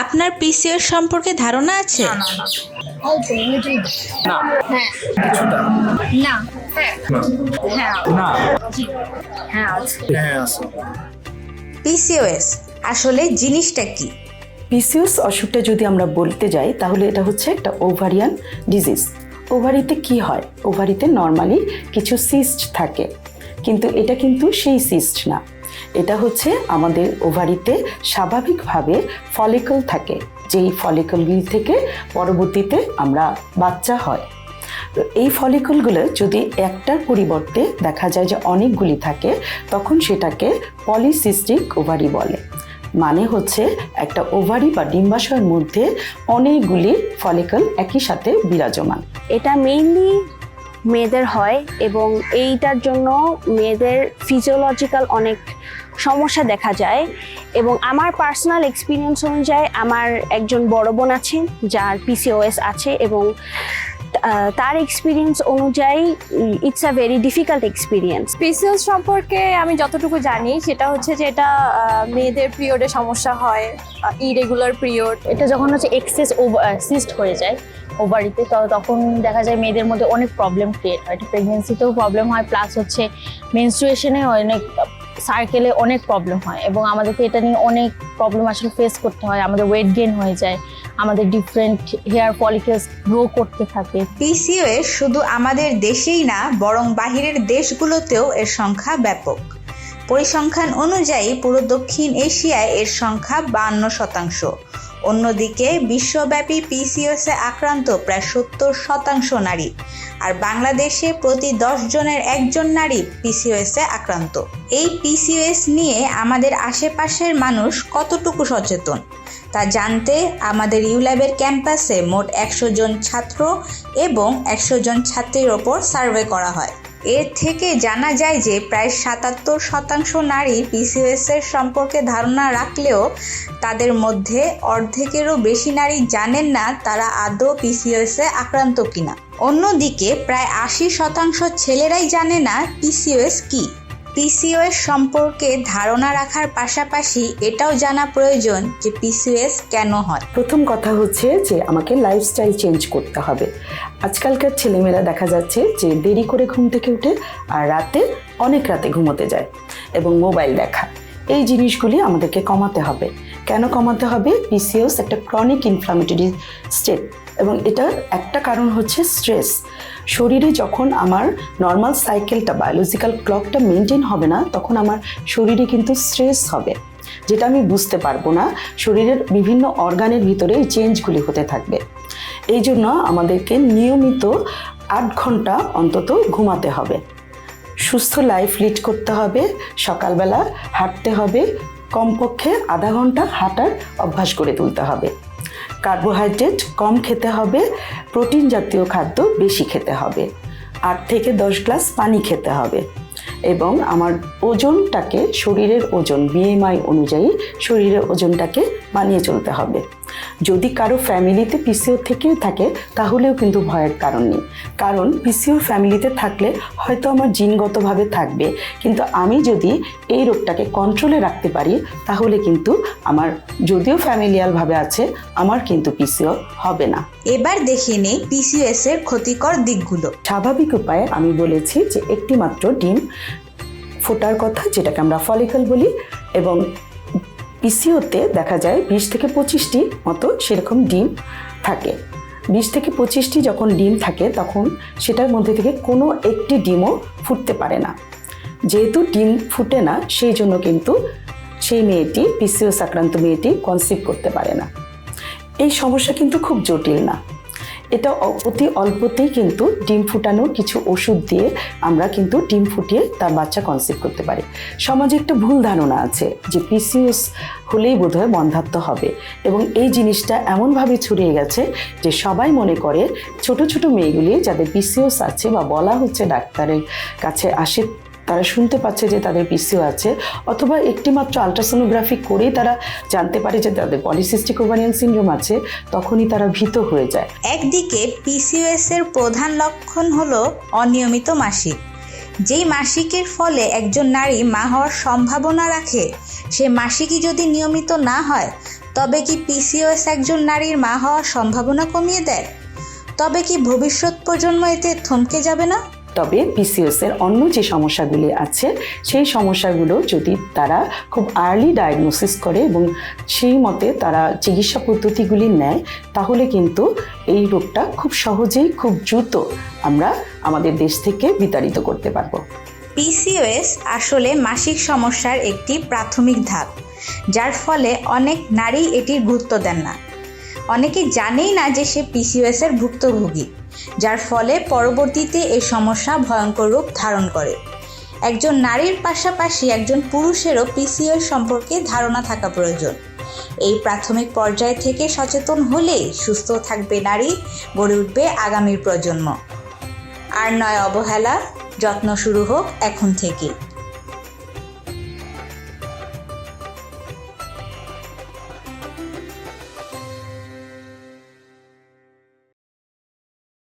আপনার পিসিওর সম্পর্কে ধারণা আছে? না না না। অল্প লিটল না। হ্যাঁ। কিছুটা। না। হ্যাঁ। হ্যাঁ। না। হ্যাঁ হ্যাঁ আছে। পিসিওএস আসলে জিনিসটা কি? পিসিওস অসুখটা যদি আমরা বলতে যাই তাহলে এটা হচ্ছে একটা ওভারিয়ান ডিজিজ। ওভারিতে কি হয়? ওভারিতে নর্মালি কিছু সিস্ট থাকে। কিন্তু এটা কিন্তু সেই সিস্ট না। এটা হচ্ছে আমাদের ওভারিতে স্বাভাবিকভাবে ফলিকল থাকে, যেই ফলিকলগুলি থেকে পরবর্তীতে আমরা বাচ্চা হয়। তো এই ফলিকলগুলো যদি একটার পরিবর্তে দেখা যায় যে অনেকগুলি থাকে, তখন সেটাকে পলিসিস্টিক ওভারি বলে। মানে হচ্ছে একটা ওভারি বা ডিম্বাশয়ের মধ্যে অনেকগুলি ফলিকল একই সাথে বিরাজমান। এটা মেইনলি মেয়েদের হয় এবং এইটার জন্য মেয়েদের ফিজিওলজিক্যাল অনেক সমস্যা দেখা যায় এবং আমার পার্সোনাল এক্সপিরিয়েন্স অনুযায়ী আমার একজন বড় বোন আছেন যার পিসিওএস আছে এবং তার এক্সপিরিয়েন্স অনুযায়ী it's a very difficult experience PCS সম্পর্কে আমি যতটুকু জানি সেটা হচ্ছে যে এটা মেয়েদের পিরিয়ডে সমস্যা হয় ইরেগুলার পিরিয়ড এটা যখন হচ্ছে এক্সেস ওভার সিস্ট হয়ে যায় ওভারিতে তো তখন দেখা যায় মেয়েদের মধ্যে অনেক প্রবলেম ক্রিয়েট হয়। প্রেগনেন্সিতেও প্রবলেম হয় প্লাস হচ্ছে মেনস্ট্রুয়েশনে অনেক সার্কেলে অনেক প্রবলেম হয় এবং আমাদেরকে এটা নিয়ে অনেক প্রবলেম আসলে ফেস করতে হয়। আমাদের ওয়েট গেইন হয়ে যায়, আমাদের ডিফারেন্ট হেয়ার ফলিকেলস গ্রো করতে থাকে। পিসিওএস শুধু আমাদের দেশেই না, বরং বাহিরের দেশগুলোতেও এর সংখ্যা ব্যাপক। পরিসংখ্যান অনুযায়ী পুরো দক্ষিণ এশিয়ায় এর সংখ্যা বান্ন শতাংশ। অন্যদিকে বিশ্বব্যাপী পিসিওএসে আক্রান্ত প্রায় সত্তর শতাংশ নারী। আর বাংলাদেশে প্রতি দশ জনের একজন নারী পিসিওএসে আক্রান্ত। এই পিসিওএস নিয়ে আমাদের আশেপাশের মানুষ কতটুকু সচেতন? তা জানতে আমাদের ইউল্যাবের ক্যাম্পাসে মোট একশো জন ছাত্র এবং একশো জন ছাত্রীর ওপর সার্ভে করা হয়। এর থেকে জানা যায় যে প্রায় সাতাত্তর শতাংশ নারী পিসিওএস এর সম্পর্কে ধারণা রাখলেও তাদের মধ্যে অর্ধেকেরও বেশি নারী জানেন না তারা আদৌ পিসিওএস আক্রান্ত কিনা। অন্যদিকে প্রায় আশি শতাংশ ছেলেরাই জানে না পিসিওএস কি। পিসিওএস সম্পর্কে ধারণা রাখার পাশাপাশি এটাও জানা প্রয়োজন যে পিসিওএস কেন হয়। প্রথম কথা হচ্ছে যে আমাকে লাইফস্টাইল চেঞ্জ করতে হবে। আজকালকার ছেলেমেয়েরা দেখা যাচ্ছে যে দেরি করে ঘুম থেকে উঠে আর রাতে অনেক রাতে ঘুমোতে যায় এবং মোবাইল দেখা। এই জিনিসগুলি আমাদেরকে কমাতে হবে। কেন কমাতে হবে? পিসিওস একটা ক্রনিক ইনফ্লামেটরি স্টেট এবং এটার একটা কারণ হচ্ছে স্ট্রেস শরীরে যখন আমার নর্মাল সাইকেলটা বায়োলজিক্যাল ক্লকটা মেনটেন হবে না, তখন আমার শরীরে কিন্তু স্ট্রেস হবে, যেটা আমি বুঝতে পারব না। শরীরের বিভিন্ন অর্গানের ভিতরে এই চেঞ্জগুলি হতে থাকবে। এই জন্য আমাদেরকে নিয়মিত আট ঘণ্টা অন্তত ঘুমাতে হবে। সুস্থ লাইফ লিড করতে হবে, সকালবেলা হাঁটতে হবে কমপক্ষে আধা ঘণ্টা হাঁটার অভ্যাস করে তুলতে হবে। কার্বোহাইড্রেট কম খেতে হবে, প্রোটিন জাতীয় খাদ্য বেশি খেতে হবে, আট থেকে দশ গ্লাস পানি খেতে হবে এবং আমার ওজনটাকে, শরীরের ওজন বিএমআই অনুযায়ী শরীরের ওজনটাকে মানিয়ে চলতে হবে। যদি কারও ফ্যামিলিতে পিসিও থেকেও থাকে তাহলেও কিন্তু ভয়ের কারণ নেই। কারণ পিসিও ফ্যামিলিতে থাকলে হয়তো আমার জিনগতভাবে থাকবে। কিন্তু আমি যদি এই রোগটাকে কন্ট্রোলে রাখতে পারি তাহলে কিন্তু আমার যদিও ফ্যামিলিয়ালভাবে আছে আমার কিন্তু পিসিও হবে না। এবার দেখে নেই পিসিওএস এর ক্ষতিকর দিকগুলো। স্বাভাবিক উপায়ে আমি বলেছি যে একটি মাত্র ডিম ফোটার কথা যেটাকে আমরা ফলিকল বলি এবং পিসিওতে দেখা যায় বিশ থেকে পঁচিশটি মতো সেরকম ডিম থাকে। বিশ থেকে পঁচিশটি যখন ডিম থাকে, তখন সেটার মধ্যে থেকে কোনো একটি ডিমও ফুটতে পারে না। যেহেতু ডিম ফুটে না, সেই জন্য কিন্তু সেই মেয়েটি পিসিওস আক্রান্ত মেয়েটি কনসিভ করতে পারে না। এই সমস্যা কিন্তু খুব জটিল না। এটা অতি অল্পতেই কিন্তু ডিম ফুটানোর কিছু ওষুধ দিয়ে আমরা কিন্তু ডিম ফুটিয়ে তার বাচ্চা কনসিভ করতে পারি। সমাজে একটা ভুল ধারণা আছে যে পিসিওস হলেই বোধহয় বন্ধাত্ম হবে এবং এই জিনিসটা এমনভাবে ছড়িয়ে গেছে যে সবাই মনে করে ছোট ছোট মেয়েগুলি যাদের পিসিওস আছে বা বলা হচ্ছে ডাক্তারের কাছে আসে তারা শুনতে পাচ্ছে যে তাদের পিসিও আছে, অথবা একটিমাত্র আলট্রাসোনোগ্রাফি করেই তারা জানতে পারে যে তাদের পলিসিস্টিক ওভারিয়ান সিনড্রোম আছে, তখনই তারা ভীত হয়ে যায়। একদিকে পিসিওএস এর প্রধান লক্ষণ হলো অনিয়মিত মাসিক। যেই মাসিকের ফলে একজন নারী মা হওয়ার সম্ভাবনা রাখে, সে মাসিকই যদি নিয়মিত না হয়, তবে কি পিসিওএস একজন নারীর মা হওয়ার সম্ভাবনা কমিয়ে দেয়? তবে কি ভবিষ্যৎ প্রজন্ম এতে থমকে যাবে না? তবে পিসিওএস এর অন্য যে সমস্যাগুলি আছে, সেই সমস্যাগুলো যদি তারা খুব আর্লি ডায়াগনোসিস করে এবং সেই মতে তারা চিকিৎসা পদ্ধতিগুলি নেয়, তাহলে কিন্তু এই রোগটা খুব সহজেই খুব দ্রুত আমরা আমাদের দেশ থেকে বিতাড়িত করতে পারব। পিসিওএস আসলে মাসিক সমস্যার একটি প্রাথমিক ধাপ, যার ফলে অনেক নারী এটির গুরুত্ব দেন না। অনেকে জানেই না যে সে পিসিওএস এর ভুক্তভোগী। যার ফলে পরবর্তীতে এই সমস্যা ভয়ঙ্কর রূপ ধারণ করে। একজন নারীর পাশাপাশি একজন পুরুষেরও পিসিও সম্পর্কে ধারণা থাকা প্রয়োজন। এই প্রাথমিক পর্যায় থেকে সচেতন হলে সুস্থ থাকবে নারী, গড়ে উঠবে আগামীর প্রজন্ম। আর নয় অবহেলা, যত্ন শুরু হোক এখন থেকেই।